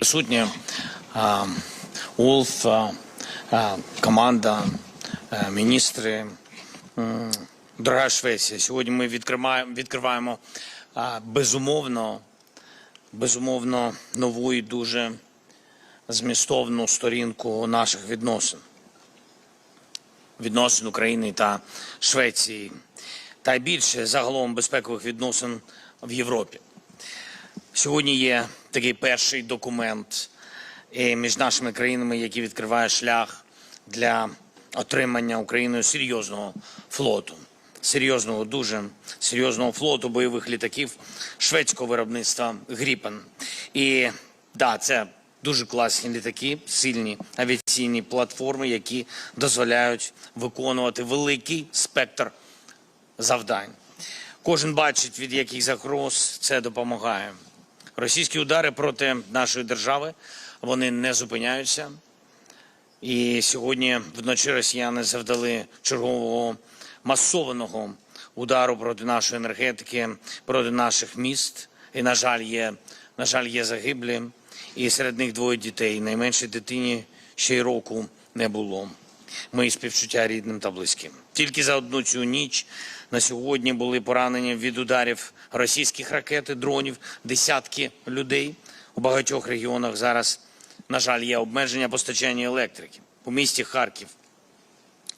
присутні. Улф, а, а, команда, міністри. Дорога Швеція, сьогодні ми відкриваємо, відкриваємо безумовно, безумовно нову і дуже змістовну сторінку наших відносин. Відносин України та Швеції, та й більше загалом безпекових відносин в Європі. Сьогодні є такий перший документ е, між нашими країнами, який відкриває шлях для отримання Україною серйозного флоту, серйозного, дуже серйозного флоту бойових літаків шведського виробництва Гріпен. І да, це дуже класні літаки, сильні авіаційні платформи, які дозволяють виконувати великий спектр завдань. Кожен бачить, від яких загроз це допомагає. Російські удари проти нашої держави вони не зупиняються. І сьогодні вночі росіяни завдали чергового масованого удару проти нашої енергетики, проти наших міст. І, на жаль, є, на жаль, є загиблі. І серед них двоє дітей. Найменшій дитині ще й року не було. Мої співчуття рідним та близьким. Тільки за одну цю ніч на сьогодні були поранені від ударів російських ракет і дронів десятки людей. У багатьох регіонах зараз, на жаль, є обмеження постачання електрики. У місті Харків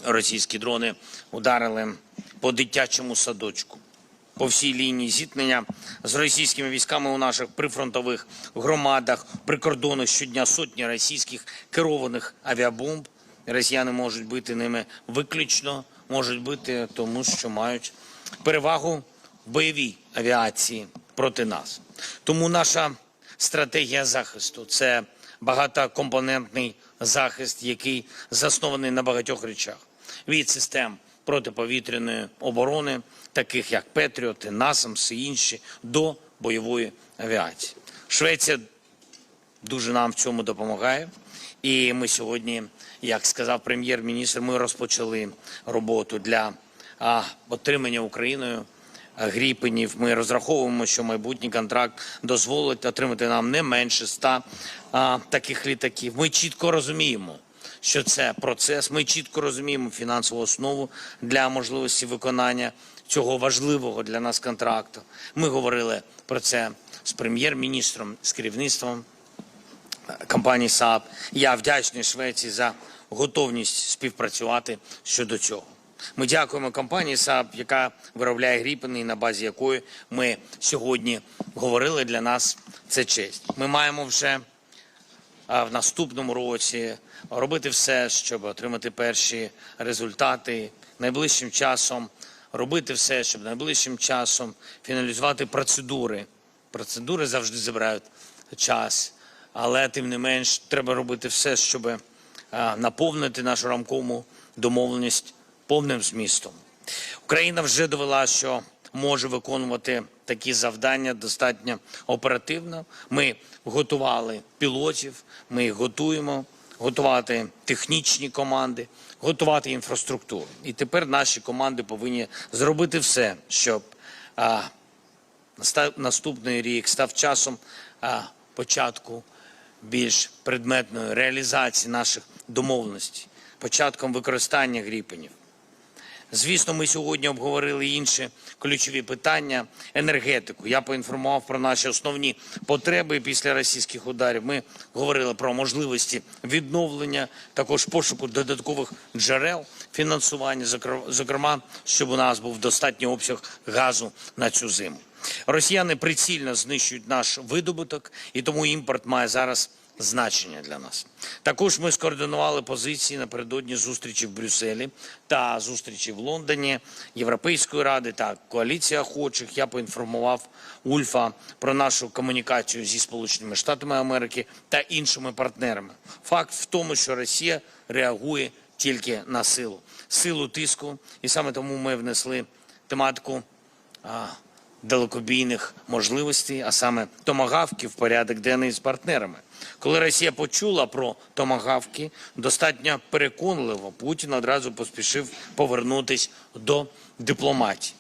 російські дрони ударили по дитячому садочку. По всій лінії зіткнення з російськими військами у наших прифронтових громадах, прикордонах щодня сотні російських керованих авіабомб. Росіяни можуть бити ними виключно, можуть бити тому, що мають перевагу в бойовій авіації проти нас. Тому наша стратегія захисту це багатокомпонентний захист, який заснований на багатьох речах від систем протиповітряної оборони, таких як Петріоти, Насамс і інші, до бойової авіації. Швеція дуже нам в цьому допомагає. І ми сьогодні, як сказав прем'єр-міністр, ми розпочали роботу для отримання Україною гріпенів. Ми розраховуємо, що майбутній контракт дозволить отримати нам не менше ста а, таких літаків. Ми чітко розуміємо, що це процес. Ми чітко розуміємо фінансову основу для можливості виконання цього важливого для нас контракту. Ми говорили про це з прем'єр-міністром, з керівництвом компанії Saab. Я вдячний Швеції за готовність співпрацювати щодо цього. Ми дякуємо компанії Saab, яка виробляє гріпени, і на базі якої ми сьогодні говорили. Для нас це честь. Ми маємо вже в наступному році робити все, щоб отримати перші результати найближчим часом. Робити все, щоб найближчим часом фіналізувати процедури. Процедури завжди забирають час, але тим не менш треба робити все, щоб наповнити нашу рамкову домовленість повним змістом. Україна вже довела, що може виконувати такі завдання достатньо оперативно. Ми готували пілотів, ми їх готуємо, готувати технічні команди, готувати інфраструктуру. І тепер наші команди повинні зробити все, щоб а, наступний рік став часом а, початку більш предметної реалізації наших домовленостей, початком використання гріпенів. Звісно, ми сьогодні обговорили інші ключові питання енергетику. Я поінформував про наші основні потреби після російських ударів. Ми говорили про можливості відновлення, також пошуку додаткових джерел фінансування, зокр- зокрема, щоб у нас був достатній обсяг газу на цю зиму. Росіяни прицільно знищують наш видобуток, і тому імпорт має зараз значення для нас. Також ми скоординували позиції напередодні зустрічі в Брюсселі та зустрічі в Лондоні Європейської ради та коаліції охочих. Я поінформував Ульфа про нашу комунікацію зі Сполученими Штатами Америки та іншими партнерами. Факт в тому, що Росія реагує тільки на силу, силу тиску, і саме тому ми внесли тематику далекобійних можливостей, а саме томагавки в порядок денний з партнерами. Коли Росія почула про томагавки, достатньо переконливо Путін одразу поспішив повернутись до дипломатії.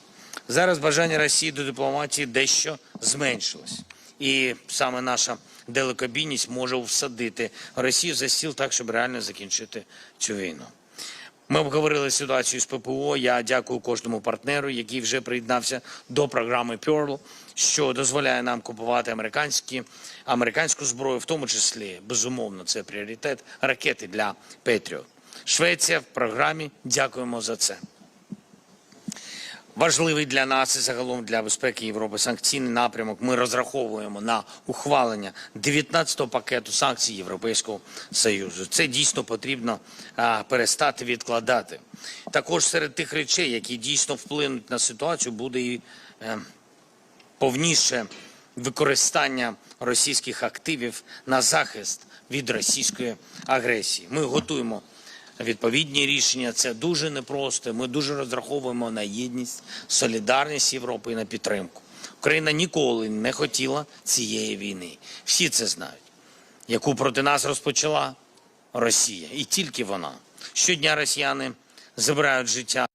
Зараз бажання Росії до дипломатії дещо зменшилось. І саме наша далекобійність може всадити Росію за стіл так, щоб реально закінчити цю війну. Ми обговорили ситуацію з ППО. Я дякую кожному партнеру, який вже приєднався до програми Pearl, що дозволяє нам купувати американські, американську зброю, в тому числі, безумовно, це пріоритет ракети для Петріот. Швеція в програмі. Дякуємо за це. Важливий для нас і загалом для безпеки Європи санкційний напрямок. Ми розраховуємо на ухвалення 19-го пакету санкцій Європейського союзу. Це дійсно потрібно а, перестати відкладати. Також серед тих речей, які дійсно вплинуть на ситуацію, буде і е, повніше використання російських активів на захист від російської агресії. Ми готуємо відповідні рішення. Це дуже непросто. Ми дуже розраховуємо на єдність, солідарність Європи і на підтримку. Україна ніколи не хотіла цієї війни. Всі це знають, яку проти нас розпочала Росія, і тільки вона. Щодня росіяни забирають життя